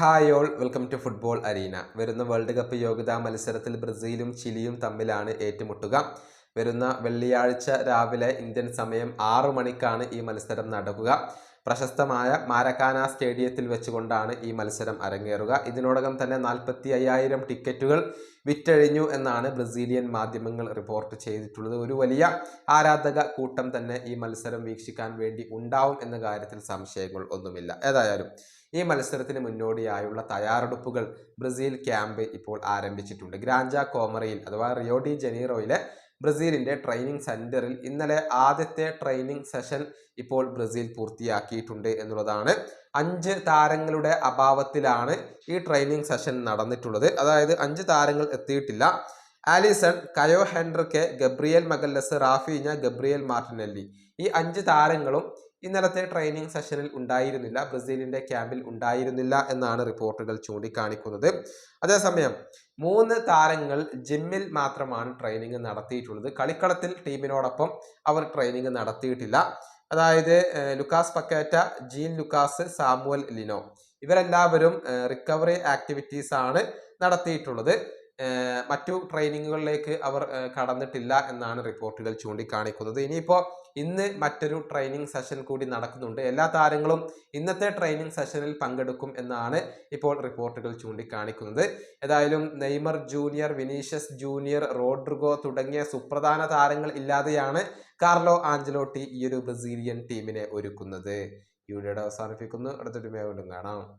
Hi all welcome to football arena വരുന്ന world cup യോഗ്യതാ മത്സരത്തിൽ ബ്രസീലും ചിലിയും തമ്മിലാണ് ഏറ്റുമുട്ടുക. വരുന്ന വെള്ളിയാഴ്ച രാവിലെ ഇന്ത്യൻ സമയം ആറു മണിക്കാണ് ഈ മത്സരം നടക്കുക. പ്രശസ്തമായ മാരക്കാന സ്റ്റേഡിയത്തിൽ വെച്ചുകൊണ്ടാണ് ഈ മത്സരം അരങ്ങേറുക. ഇതിനോടകം തന്നെ നാൽപ്പത്തി അയ്യായിരം ടിക്കറ്റുകൾ വിറ്റഴിഞ്ഞു എന്നാണ് ബ്രസീലിയൻ മാധ്യമങ്ങൾ റിപ്പോർട്ട് ചെയ്തിട്ടുള്ളത്. ഒരു വലിയ ആരാധക കൂട്ടം തന്നെ ഈ മത്സരം വീക്ഷിക്കാൻ വേണ്ടി ഉണ്ടാവും എന്ന കാര്യത്തിൽ സംശയങ്ങൾ ഒന്നുമില്ല. ഏതായാലും ഈ മത്സരത്തിന് മുന്നോടിയായുള്ള തയ്യാറെടുപ്പുകൾ ബ്രസീൽ ക്യാമ്പ് ഇപ്പോൾ ആരംഭിച്ചിട്ടുണ്ട്. ഗ്രാൻജ കോമറയിൽ അഥവാ റിയോ ഡി ജനീറോയിലെ ബ്രസീലിന്റെ ട്രെയിനിങ് സെന്ററിൽ ഇന്നലെ ആദ്യത്തെ ട്രെയിനിങ് സെഷൻ ഇപ്പോൾ ബ്രസീൽ പൂർത്തിയാക്കിയിട്ടുണ്ട് എന്നുള്ളതാണ്. അഞ്ച് താരങ്ങളുടെ അഭാവത്തിലാണ് ഈ ട്രെയിനിങ് സെഷൻ നടന്നിട്ടുള്ളത്. അതായത് അഞ്ച് താരങ്ങൾ എത്തിയിട്ടില്ല. Alisson Caio Henrique Gabriel Magalhaes Raphinha Gabriel Martinelli. ഈ അഞ്ച് താരങ്ങളും ഇന്നലത്തെ ട്രെയിനിങ് സെഷനിൽ ഉണ്ടായിരുന്നില്ല. ബ്രസീലിന്റെ ക്യാമ്പിൽ ഉണ്ടായിരുന്നില്ല എന്നാണ് റിപ്പോർട്ടുകൾ ചൂണ്ടിക്കാണിക്കുന്നത്. അതേസമയം മൂന്ന് താരങ്ങൾ ജിമ്മിൽ മാത്രമാണ് ട്രെയിനിങ് നടത്തിയിട്ടുള്ളത്. കളിക്കളത്തിൽ ടീമിനോടൊപ്പം അവർ ട്രെയിനിങ് നടത്തിയിട്ടില്ല. അതായത് Lucas Paqueta Jean Lucas Samuel Lino. ഇവരെല്ലാവരും റിക്കവറി ആക്ടിവിറ്റീസ് ആണ് നടത്തിയിട്ടുള്ളത്. മറ്റു ട്രെയിനിങ്ങുകളിലേക്ക് അവർ കടന്നിട്ടില്ല എന്നാണ് റിപ്പോർട്ടുകൾ ചൂണ്ടിക്കാണിക്കുന്നത്. ഇനിയിപ്പോൾ ഇന്ന് മറ്റൊരു ട്രെയിനിങ് സെഷൻ കൂടി നടക്കുന്നുണ്ട്. എല്ലാ താരങ്ങളും ഇന്നത്തെ ട്രെയിനിങ് സെഷനിൽ പങ്കെടുക്കും എന്നാണ് ഇപ്പോൾ റിപ്പോർട്ടുകൾ ചൂണ്ടിക്കാണിക്കുന്നത്. ഏതായാലും Neymar junior Vinicius junior Rodrygo തുടങ്ങിയ സുപ്രധാന താരങ്ങൾ ഇല്ലാതെയാണ് കാർലോ ആഞ്ചലോട്ടി ഈ ഒരു ബ്രസീലിയൻ ടീമിനെ ഒരുക്കുന്നത്. ഈ വീഡിയോയുടെ അവസാനിപ്പിക്കുന്നു. അടുത്തൊരു വീണ്ടും കാണാം.